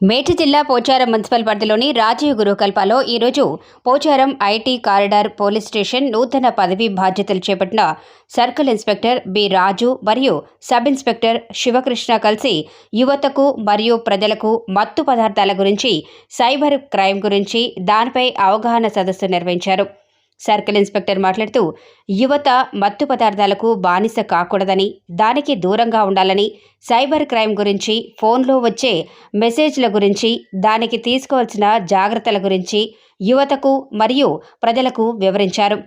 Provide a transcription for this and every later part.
మేటి జిల్లా పోచారం మున్సిపల్ పరిధిలోని రాజీవ్ గురుకల్పలో ఈరోజు Pocharam IT corridor police station నూతన పదవి బాధ్యతలు చేపట్టిన సర్కిల్ ఇన్స్పెక్టర్ బి రాజు మరియు సబ్ ఇన్స్పెక్టర్ శివకృష్ణ కలిసి యువతకు మరియు ప్రజలకు మత్తు పదార్థాల గురించి సైబర్ క్రైమ్ గురించి దానిపై అవగాహన సదస్సు నిర్వహించారు. సర్కిల్ ఇన్స్పెక్టర్ మాట్లాడుతూ యువత మత్తు పదార్థాలకు బానిస కాకూడదని దానికి దూరంగా ఉండాలని సైబర్ క్రైమ్ గురించి ఫోన్లో వచ్చే మెసేజ్ల గురించి దానికి తీసుకోవాల్సిన జాగ్రత్తల గురించి యువతకు మరియు ప్రజలకు వివరించారు.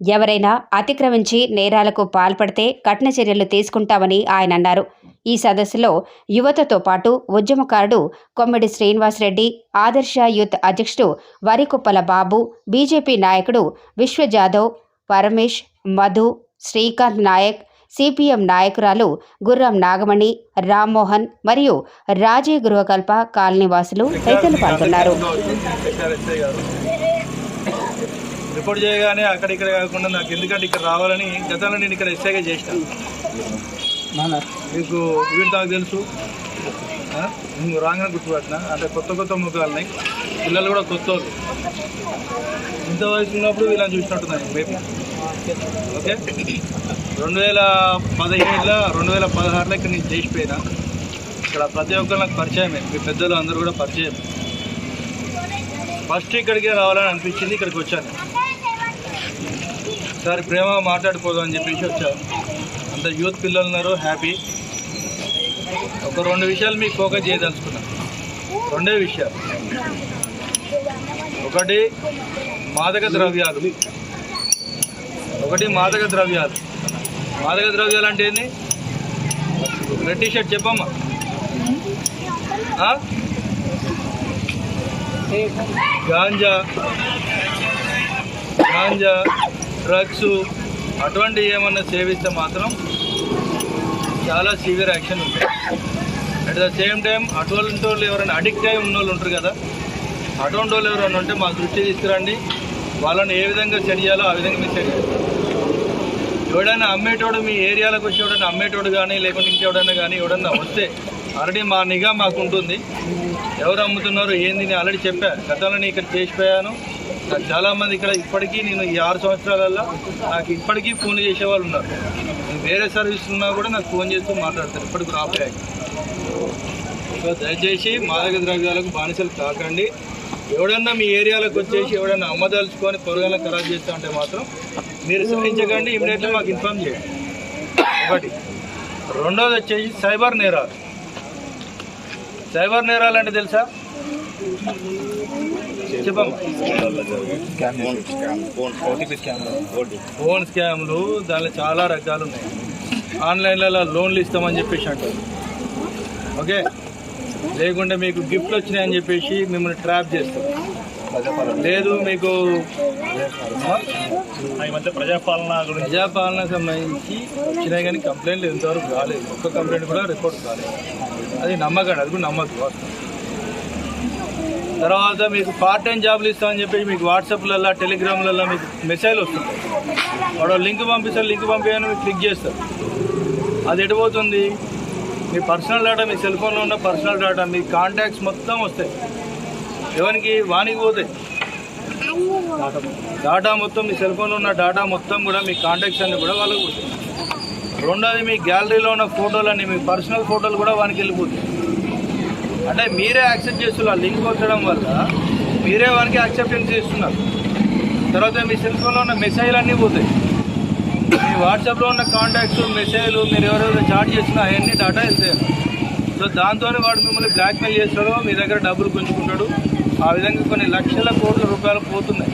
ఎవరైనా అతిక్రమించి నేరాలకు పాల్పడితే కఠిన చర్యలు తీసుకుంటామని ఆయన అన్నారు. ఈ సదస్సులో యువతతో పాటు ఉద్యమకారుడు కొమ్మిడి శ్రీనివాసరెడ్డి ఆదర్శ యూత్ అధ్యక్షుడు వరికుప్పల బాబు బీజేపీ నాయకుడు విశ్వ జాదవ్ పరమేష్ మధు శ్రీకాంత్ నాయక్ సిపిఎం నాయకురాలు గుర్రం నాగమణి రామ్మోహన్ మరియు రాజీ గృహకల్ప కాలనీ వాసులు తదితరులు పాల్గొన్నారు. రిపోర్ట్ చేయగానే అక్కడ ఇక్కడ కాకుండా నాకు ఎందుకంటే ఇక్కడ రావాలని గతంలో నేను ఇక్కడ ఎస్ఐగా చేసిన. మీకు వీటి నాకు తెలుసు? నువ్వు రాగానే గుర్తుపట్టిన? అంటే కొత్త కొత్త ముఖాలున్నాయి పిల్లలు కూడా కొత్త. ఇంత వయసు ఉన్నప్పుడు వీళ్ళని చూసినట్టున్నాను మేబీ. ఓకే? రెండు వేల పదిహేడులో రెండు వేల పదహారులో ఇక్కడ నేను చేసిపోయినా. ఇక్కడ ప్రతి ఒక్కరు నాకు పరిచయమే. మీ పెద్దలు అందరూ కూడా పరిచయం ఫస్ట్ ఇక్కడికే రావాలని అనిపించింది ఇక్కడికి వచ్చాను. ఒకసారి ప్రేమ మాట్లాడుకోదాం అని చెప్పేసి వచ్చాను అంత యూత్ పిల్లలు ఉన్నారు హ్యాపీ. ఒక రెండు విషయాలు మీకు ఫోకస్ చేయదలుచుకున్నాను రెండే విషయాలు. ఒకటి మాదక ద్రవ్యాలు. ఒకటి మాదక ద్రవ్యాలు. మాదక ద్రవ్యాలు అంటే ఏంది? రెడ్ టీ షర్ట్ చెప్పమ్మా గాంజా. గాంజా. డ్రగ్స్ అటువంటి ఏమన్నా సేవిస్తే మాత్రం చాలా సివియర్ యాక్షన్ ఉంటుంది. అట్ ద సేమ్ టైం అటువంటి వాళ్ళు ఎవరైనా అడిక్ట్ అయి ఉన్న వాళ్ళు ఉంటారు కదా అటువంటి వాళ్ళు ఎవరైనా ఉంటే మా దృష్టి తీసుకురండి. వాళ్ళని ఏ విధంగా సెట్ చేయాలో ఆ విధంగా మీరు సెట్ ఎవడైనా అమ్మేటోడు మీ ఏరియాలకు వచ్చి ఎవడైనా అమ్మేటోడు కానీ లేకుంటే ఇంకెవడైనా కానీ ఎవడన్నా వస్తే ఆల్రెడీ మా నిఘా మాకు ఉంటుంది. ఎవరు అమ్ముతున్నారు ఏంది నేను ఆల్రెడీ చెప్పా. గతంలో నేను ఇక్కడ చేసిపోయాను. నాకు చాలామంది ఇక్కడ ఇప్పటికీ నేను ఈ ఆరు సంవత్సరాలలో నాకు ఇప్పటికీ ఫోన్ చేసేవాళ్ళు ఉన్నారు. నేను వేరే సర్వీస్ ఉన్నా కూడా నాకు ఫోన్ చేస్తూ మాట్లాడతారు. ఇప్పటికి రాపోయాక సో దయచేసి మాదక ద్రవ్యాలకు బానిసలు కాకండి. ఎవడన్నా మీ ఏరియాలకు వచ్చేసి ఎవడన్నా అమ్మదలుచుకొని పొరగాలను ఖరాబ్ చేస్తా ఉంటే మాత్రం మీరు సహించకండి ఇమీడియట్గా మాకు ఇన్ఫామ్ చేయండి. ఒకటి. రెండోది వచ్చేసి సైబర్ నేరాలు. సైబర్ నేరాలు అంటే తెలుసా? ఫోన్ స్కామ్లు దానిలో చాలా రకాలు ఉన్నాయి. ఆన్లైన్లలో లోన్లు ఇస్తామని చెప్పేసి అంటారు. ఓకే? లేకుంటే మీకు గిఫ్ట్లు వచ్చినాయని చెప్పేసి మిమ్మల్ని ట్రాప్ చేస్తారు. లేదు మీకు ఈ మధ్య ప్రజాపాలన గురించి ప్రజాపాలన సంబంధించి వచ్చినాయి కానీ కంప్లైంట్లు ఇంతవరకు రాలేదు. ఒక్క కంప్లైంట్ కూడా రిపోర్ట్ కాలేదు. అది నమ్మకండి అది కూడా నమ్మదు తర్వాత మీకు పార్ట్ టైం జాబ్లు ఇస్తామని చెప్పేసి మీకు వాట్సాప్లలో టెలిగ్రామ్లలో మీకు మెసేజ్ వస్తుంది. వాడు లింక్ పంపిస్తారు లింక్ పంపించని మీకు క్లిక్ చేస్తారు. అది ఎటుపోతుంది మీ పర్సనల్ డేటా మీ సెల్ ఫోన్లో ఉన్న పర్సనల్ డేటా మీ కాంటాక్ట్స్ మొత్తం వస్తాయి. ఎవరికి? వానికి పోతాయి. డాటా మొత్తం మీ సెల్ ఫోన్లో ఉన్న డాటా మొత్తం కూడా మీ కాంటాక్ట్స్ అన్నీ కూడా వాళ్ళకి పోతాయి. రెండోది మీ గ్యాలరీలో ఉన్న ఫోటోలన్నీ మీ పర్సనల్ ఫోటోలు కూడా వానికి వెళ్ళిపోతాయి. అంటే మీరే యాక్సెప్ట్ చేస్తున్నారు లింక్ వచ్చడం వల్ల మీరే వానికి యాక్సెప్టెన్స్ చేస్తున్నారు. తర్వాత మీ సెల్ ఫోన్లో ఉన్న మెసేజ్లు అన్నీ పోతాయి. మీ వాట్సాప్లో ఉన్న కాంటాక్ట్స్ మెసేజ్లు మీరు ఎవరెవరు చాట్ చేసినా అవన్నీ డేటా వెళ్తాయి. సో దాంతో వాడు మిమ్మల్ని బ్లాక్మెయిల్ చేస్తాడు మీ దగ్గర డబ్బులు గుంజుకుంటాడు. ఆ విధంగా కొన్ని లక్షల కోట్ల రూపాయలు పోతున్నాయి.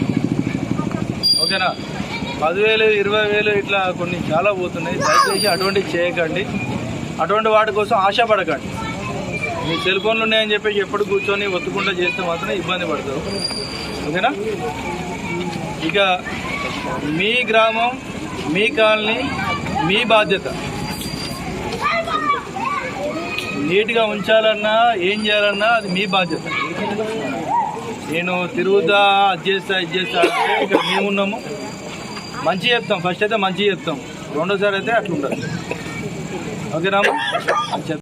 ఓకేనా? పదివేలు ఇరవై వేలు ఇట్లా కొన్ని చాలా పోతున్నాయి. దయచేసి అటువంటివి చేయకండి. అటువంటి వాటి కోసం ఆశపడకండి. మీ సెల్ ఫోన్లు ఉన్నాయని చెప్పి ఎప్పుడు కూర్చొని ఒత్తుకుండా చేస్తే మాత్రం ఇబ్బంది పడతారు. ఓకేనా? ఇక మీ గ్రామం మీ కాలనీ మీ బాధ్యత. నీట్గా ఉంచాలన్నా ఏం చేయాలన్నా అది మీ బాధ్యత. నేను తిరుగుతా అది చేస్తా ఇది చేస్తా అంటే ఇక్కడ మేము ఉన్నాము. మంచి చెప్తాం. ఫస్ట్ అయితే మంచి చెప్తాం. రెండోసారి అయితే అట్లా ఉండదు ఓకేనా